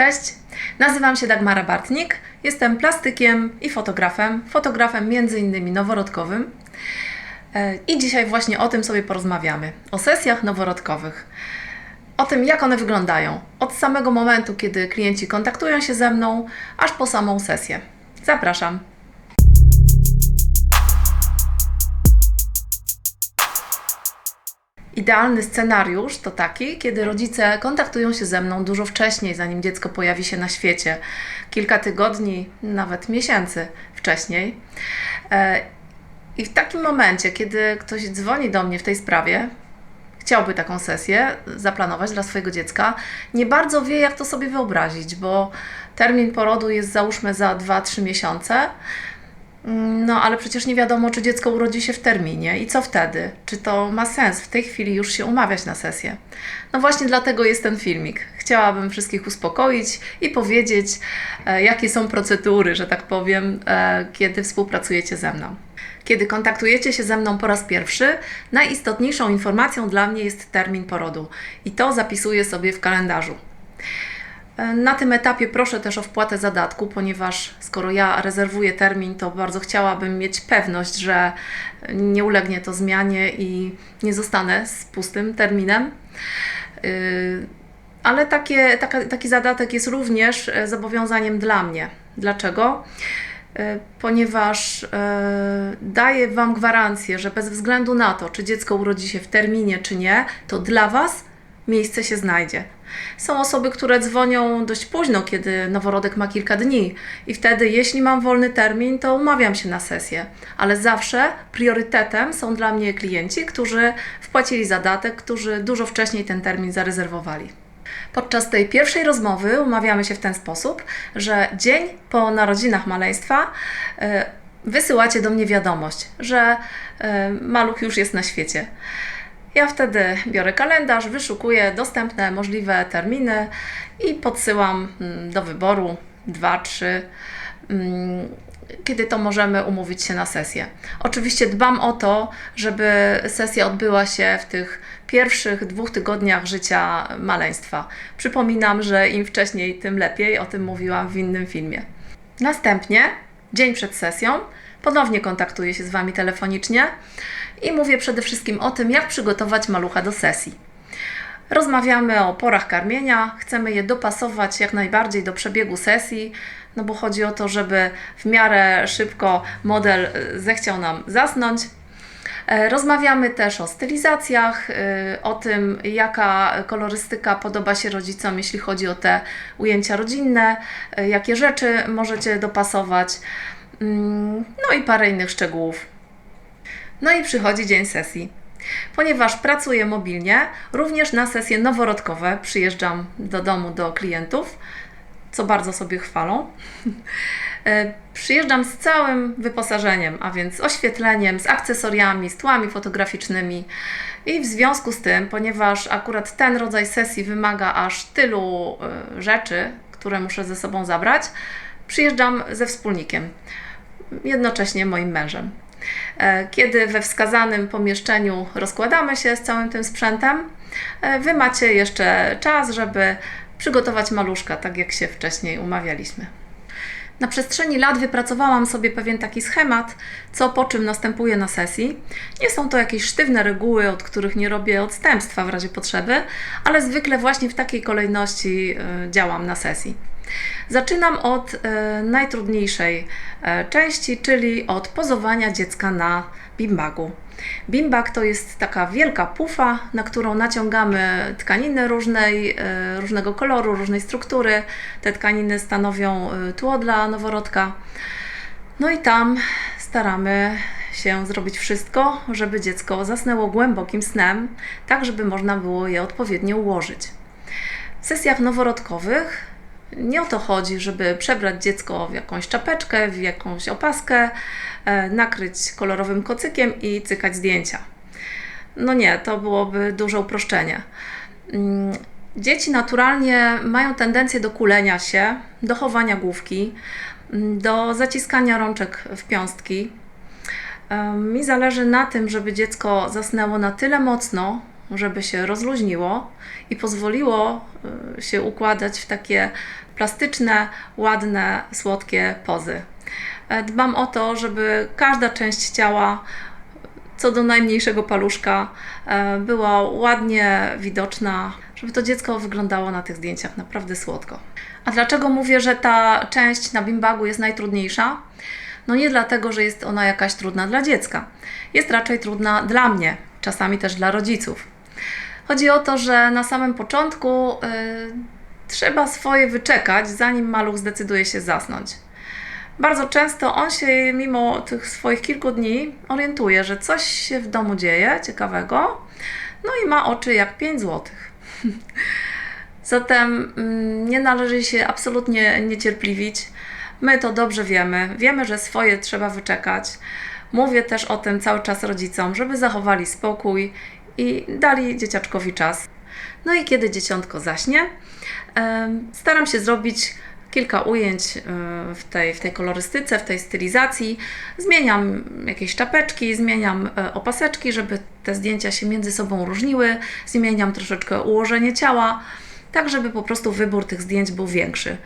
Cześć, nazywam się Dagmara Bartnik, jestem plastykiem i fotografem, fotografem między innymi noworodkowym. E, I dzisiaj właśnie o tym sobie porozmawiamy, o sesjach noworodkowych. O tym, jak one wyglądają, od samego momentu, kiedy klienci kontaktują się ze mną, aż po samą sesję. Zapraszam. Idealny scenariusz to taki, kiedy rodzice kontaktują się ze mną dużo wcześniej, zanim dziecko pojawi się na świecie, kilka tygodni, nawet miesięcy wcześniej. E, I w takim momencie, kiedy ktoś dzwoni do mnie w tej sprawie, chciałby taką sesję zaplanować dla swojego dziecka, nie bardzo wie, jak to sobie wyobrazić, bo termin porodu jest załóżmy za 2-3 miesiące. No, ale przecież nie wiadomo, czy dziecko urodzi się w terminie i co wtedy? Czy to ma sens w tej chwili już się umawiać na sesję? No właśnie dlatego jest ten filmik. Chciałabym wszystkich uspokoić i powiedzieć, e, jakie są procedury, że tak powiem, e, kiedy współpracujecie ze mną. Kiedy kontaktujecie się ze mną po raz pierwszy, najistotniejszą informacją dla mnie jest termin porodu i to zapisuję sobie w kalendarzu. Na tym etapie proszę też o wpłatę zadatku, ponieważ skoro ja rezerwuję termin, to bardzo chciałabym mieć pewność, że nie ulegnie to zmianie i nie zostanę z pustym terminem. Yy, ale takie, taka, taki zadatek jest również e, zobowiązaniem dla mnie. Dlaczego? E, ponieważ e, daję Wam gwarancję, że bez względu na to, czy dziecko urodzi się w terminie, czy nie, to dla Was miejsce się znajdzie. Są osoby, które dzwonią dość późno, kiedy noworodek ma kilka dni, i wtedy, jeśli mam wolny termin, to umawiam się na sesję. Ale zawsze priorytetem są dla mnie klienci, którzy wpłacili zadatek, którzy dużo wcześniej ten termin zarezerwowali. Podczas tej pierwszej rozmowy umawiamy się w ten sposób, że dzień po narodzinach maleństwa e, wysyłacie do mnie wiadomość, że e, maluch już jest na świecie. Ja wtedy biorę kalendarz, wyszukuję dostępne możliwe terminy i podsyłam mm, do wyboru dwa, trzy, mm, kiedy to możemy umówić się na sesję. Oczywiście dbam o to, żeby sesja odbyła się w tych pierwszych dwóch tygodniach życia maleństwa. Przypominam, że im wcześniej, tym lepiej, o tym mówiłam w innym filmie. Następnie, dzień przed sesją, ponownie kontaktuję się z Wami telefonicznie i mówię przede wszystkim o tym, jak przygotować malucha do sesji. Rozmawiamy o porach karmienia, chcemy je dopasować jak najbardziej do przebiegu sesji, no bo chodzi o to, żeby w miarę szybko model y, zechciał nam zasnąć. E, rozmawiamy też o stylizacjach, y, o tym, jaka kolorystyka podoba się rodzicom, jeśli chodzi o te ujęcia rodzinne, y, jakie rzeczy możecie dopasować, mm, no i parę innych szczegółów. No i przychodzi dzień sesji. Ponieważ pracuję mobilnie, również na sesje noworodkowe przyjeżdżam do domu do klientów, co bardzo sobie chwalą. E, przyjeżdżam z całym wyposażeniem, a więc oświetleniem, z akcesoriami, z tłami fotograficznymi. I w związku z tym, ponieważ akurat ten rodzaj sesji wymaga aż tylu e, rzeczy, które muszę ze sobą zabrać, przyjeżdżam ze wspólnikiem, jednocześnie moim mężem. E, kiedy we wskazanym pomieszczeniu rozkładamy się z całym tym sprzętem, e, Wy macie jeszcze czas, żeby przygotować maluszka, tak jak się wcześniej umawialiśmy. Na przestrzeni lat wypracowałam sobie pewien taki schemat, co po czym następuje na sesji. Nie są to jakieś sztywne reguły, od których nie robię odstępstwa w razie potrzeby, ale zwykle właśnie w takiej kolejności e, działam na sesji. Zaczynam od e, najtrudniejszej e, części, czyli od pozowania dziecka na bimbagu. Bimbag to jest taka wielka pufa, na którą naciągamy tkaniny różnej, e, różnego koloru, różnej struktury. Te tkaniny stanowią e, tło dla noworodka. No i tam staramy się zrobić wszystko, żeby dziecko zasnęło głębokim snem, tak żeby można było je odpowiednio ułożyć. W sesjach noworodkowych nie o to chodzi, żeby przebrać dziecko w jakąś czapeczkę, w jakąś opaskę, nakryć kolorowym kocykiem i cykać zdjęcia. No nie, to byłoby duże uproszczenie. Mm, dzieci naturalnie mają tendencję do kulenia się, do chowania główki, mm, do zaciskania rączek w piąstki. Mi zależy na tym, żeby dziecko zasnęło na tyle mocno, żeby się rozluźniło i pozwoliło y, się układać w takie plastyczne, ładne, słodkie pozy. E, Dbam o to, żeby każda część ciała, co do najmniejszego paluszka, e, była ładnie widoczna, żeby to dziecko wyglądało na tych zdjęciach naprawdę słodko. A dlaczego mówię, że ta część na bimbagu jest najtrudniejsza? No nie dlatego, że jest ona jakaś trudna dla dziecka. Jest raczej trudna dla mnie, czasami też dla rodziców. Chodzi o to, że na samym początku y, trzeba swoje wyczekać, zanim maluch zdecyduje się zasnąć. Bardzo często on się, mimo tych swoich kilku dni, orientuje, że coś się w domu dzieje ciekawego, no i ma oczy jak 5 złotych. Zatem mm, nie należy się absolutnie niecierpliwić. My to dobrze wiemy. Wiemy, że swoje trzeba wyczekać. Mówię też o tym cały czas rodzicom, żeby zachowali spokój i dali dzieciaczkowi czas. No i kiedy dzieciątko zaśnie, staram się zrobić kilka ujęć e, w tej, w tej kolorystyce, w tej stylizacji. Zmieniam jakieś czapeczki, zmieniam e, opaseczki, żeby te zdjęcia się między sobą różniły. Zmieniam troszeczkę ułożenie ciała, tak żeby po prostu wybór tych zdjęć był większy.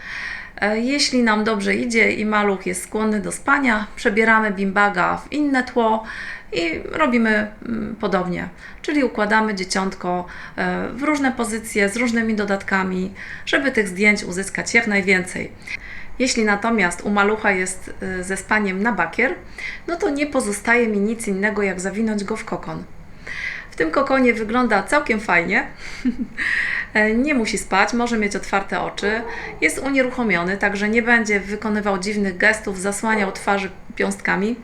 E, Jeśli nam dobrze idzie i maluch jest skłonny do spania, przebieramy bimbaga w inne tło i robimy mm, podobnie. Czyli układamy dzieciątko e, w różne pozycje z różnymi dodatkami, żeby tych zdjęć uzyskać jak najwięcej. Jeśli natomiast u malucha jest e, ze spaniem na bakier, no to nie pozostaje mi nic innego jak zawinąć go w kokon. W tym kokonie wygląda całkiem fajnie. E, nie musi spać, może mieć otwarte oczy. Jest unieruchomiony, także nie będzie wykonywał dziwnych gestów, zasłaniał twarzy piąstkami.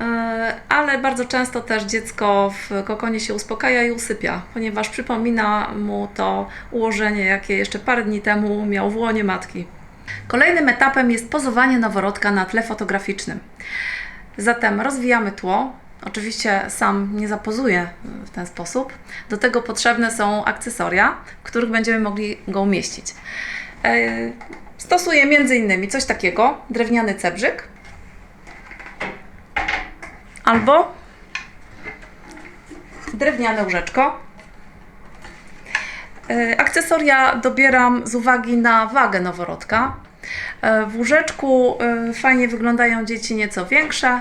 E, Ale bardzo często też dziecko w kokonie się uspokaja i usypia, ponieważ przypomina mu to ułożenie, jakie jeszcze parę dni temu miał w łonie matki. Kolejnym etapem jest pozowanie noworodka na tle fotograficznym. Zatem rozwijamy tło. Oczywiście sam nie zapozuję w ten sposób. Do tego potrzebne są akcesoria, w których będziemy mogli go umieścić. E, Stosuję innymi coś takiego, drewniany cebrzyk albo drewniane łóżeczko. E, Akcesoria dobieram z uwagi na wagę noworodka. E, W łóżeczku fajnie wyglądają dzieci nieco większe.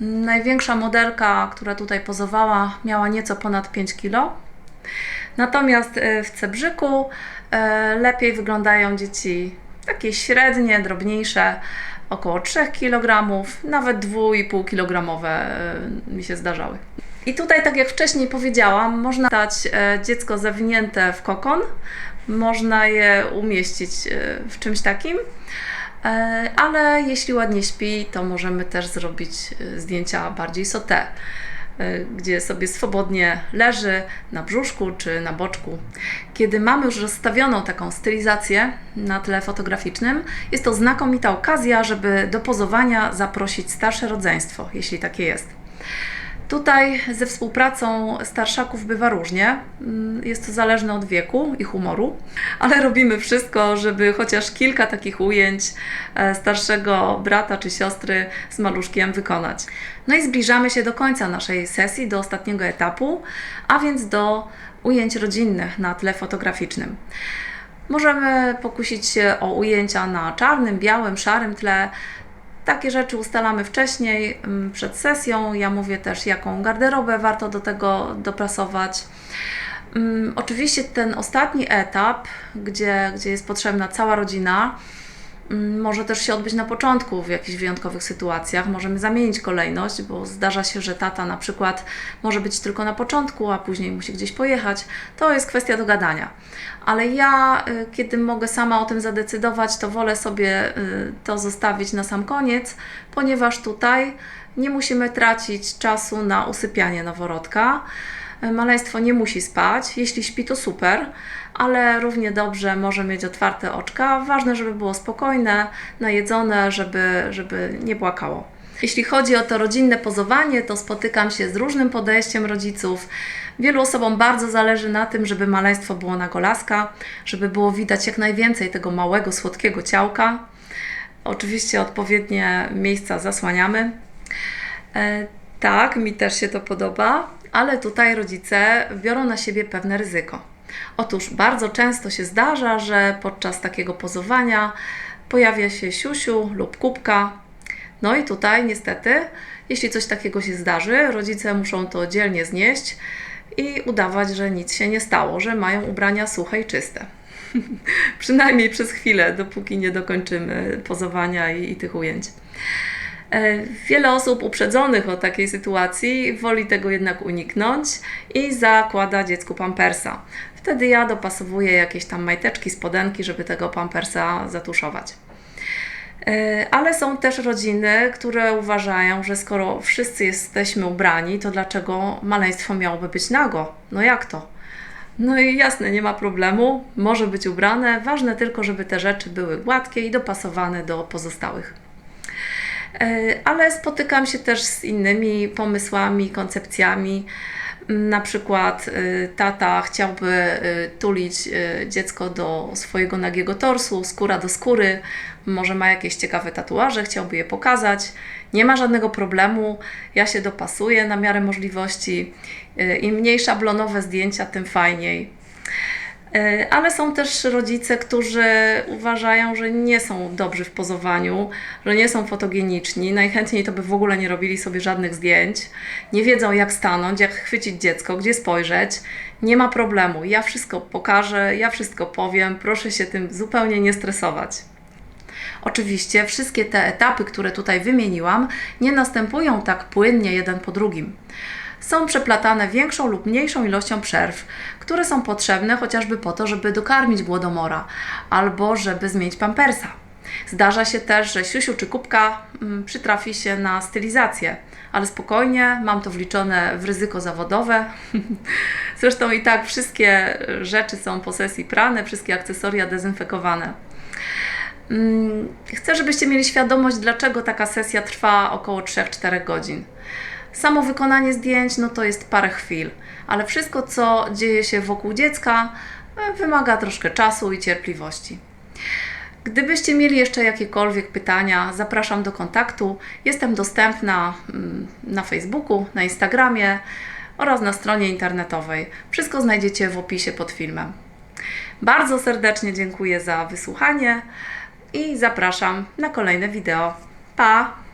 Największa modelka, która tutaj pozowała, miała nieco ponad 5 kg. Natomiast e, w cebrzyku e, lepiej wyglądają dzieci takie średnie, drobniejsze, około 3 kg, nawet 2,5 kg mi się zdarzały. I tutaj, tak jak wcześniej powiedziałam, można dać e, dziecko zawinięte w kokon, można je umieścić e, w czymś takim, e, ale jeśli ładnie śpi, to możemy też zrobić e, zdjęcia bardziej sauté, e, gdzie sobie swobodnie leży na brzuszku czy na boczku. Kiedy mamy już rozstawioną taką stylizację na tle fotograficznym, jest to znakomita okazja, żeby do pozowania zaprosić starsze rodzeństwo, jeśli takie jest. Tutaj ze współpracą starszaków bywa różnie. Mm, Jest to zależne od wieku i humoru, ale robimy wszystko, żeby chociaż kilka takich ujęć e, starszego brata czy siostry z maluszkiem wykonać. No i zbliżamy się do końca naszej sesji, do ostatniego etapu, a więc do ujęć rodzinnych na tle fotograficznym. Możemy pokusić się o ujęcia na czarnym, białym, szarym tle. Takie rzeczy ustalamy wcześniej, mm, przed sesją. Ja mówię też, jaką garderobę warto do tego doprasować. Mm, Oczywiście ten ostatni etap, gdzie, gdzie jest potrzebna cała rodzina, może też się odbyć na początku w jakichś wyjątkowych sytuacjach. Możemy zamienić kolejność, bo zdarza się, że tata na przykład może być tylko na początku, a później musi gdzieś pojechać. To jest kwestia dogadania. Ale ja, y, kiedy mogę sama o tym zadecydować, to wolę sobie y, to zostawić na sam koniec, ponieważ tutaj nie musimy tracić czasu na usypianie noworodka. Y, Maleństwo nie musi spać. Jeśli śpi, to super, ale równie dobrze może mieć otwarte oczka. Ważne, żeby było spokojne, najedzone, żeby, żeby nie płakało. Jeśli chodzi o to rodzinne pozowanie, to spotykam się z różnym podejściem rodziców. Wielu osobom bardzo zależy na tym, żeby maleństwo było na golaska, żeby było widać jak najwięcej tego małego, słodkiego ciałka. Oczywiście odpowiednie miejsca zasłaniamy. Tak, mi też się to podoba. ale tutaj rodzice biorą na siebie pewne ryzyko. Otóż bardzo często się zdarza, że podczas takiego pozowania pojawia się siusiu lub kubka. No i tutaj niestety, jeśli coś takiego się zdarzy, rodzice muszą to dzielnie znieść i udawać, że nic się nie stało, że mają ubrania suche i czyste. Przynajmniej przez chwilę, dopóki nie dokończymy pozowania i, i tych ujęć. E, Wiele osób uprzedzonych o takiej sytuacji woli tego jednak uniknąć i zakłada dziecku pampersa. Wtedy ja dopasowuję jakieś tam majteczki, spodenki, żeby tego pampersa zatuszować. E, Ale są też rodziny, które uważają, że skoro wszyscy jesteśmy ubrani, to dlaczego maleństwo miałoby być nago? No jak to? No i jasne, nie ma problemu, może być ubrane, ważne tylko, żeby te rzeczy były gładkie i dopasowane do pozostałych. E, Ale spotykam się też z innymi pomysłami, koncepcjami. Na przykład y, tata chciałby y, tulić dziecko do swojego nagiego torsu, skóra do skóry, może ma jakieś ciekawe tatuaże, chciałby je pokazać. Nie ma żadnego problemu, ja się dopasuję na miarę możliwości. Im mniej szablonowe zdjęcia, tym fajniej. E, Ale są też rodzice, którzy uważają, że nie są dobrzy w pozowaniu, że nie są fotogeniczni. Najchętniej to by w ogóle nie robili sobie żadnych zdjęć. Nie wiedzą, jak stanąć, jak chwycić dziecko, gdzie spojrzeć. Nie ma problemu. Ja wszystko pokażę, ja wszystko powiem. Proszę się tym zupełnie nie stresować. Oczywiście wszystkie te etapy, które tutaj wymieniłam, nie następują tak płynnie jeden po drugim. Są przeplatane większą lub mniejszą ilością przerw, które są potrzebne chociażby po to, żeby dokarmić głodomora albo żeby zmienić pampersa. Zdarza się też, że siusiu czy kubka mm, przytrafi się na stylizację, ale spokojnie, mam to wliczone w ryzyko zawodowe. Zresztą i tak wszystkie rzeczy są po sesji prane, wszystkie akcesoria dezynfekowane. Mm, Chcę, żebyście mieli świadomość, dlaczego taka sesja trwa około 3-4 godzin. Samo wykonanie zdjęć no to jest parę chwil, ale wszystko, co dzieje się wokół dziecka, e, wymaga troszkę czasu i cierpliwości. Gdybyście mieli jeszcze jakiekolwiek pytania, zapraszam do kontaktu. Jestem dostępna mm, na Facebooku, na Instagramie oraz na stronie internetowej. Wszystko znajdziecie w opisie pod filmem. Bardzo serdecznie dziękuję za wysłuchanie i zapraszam na kolejne wideo. Pa!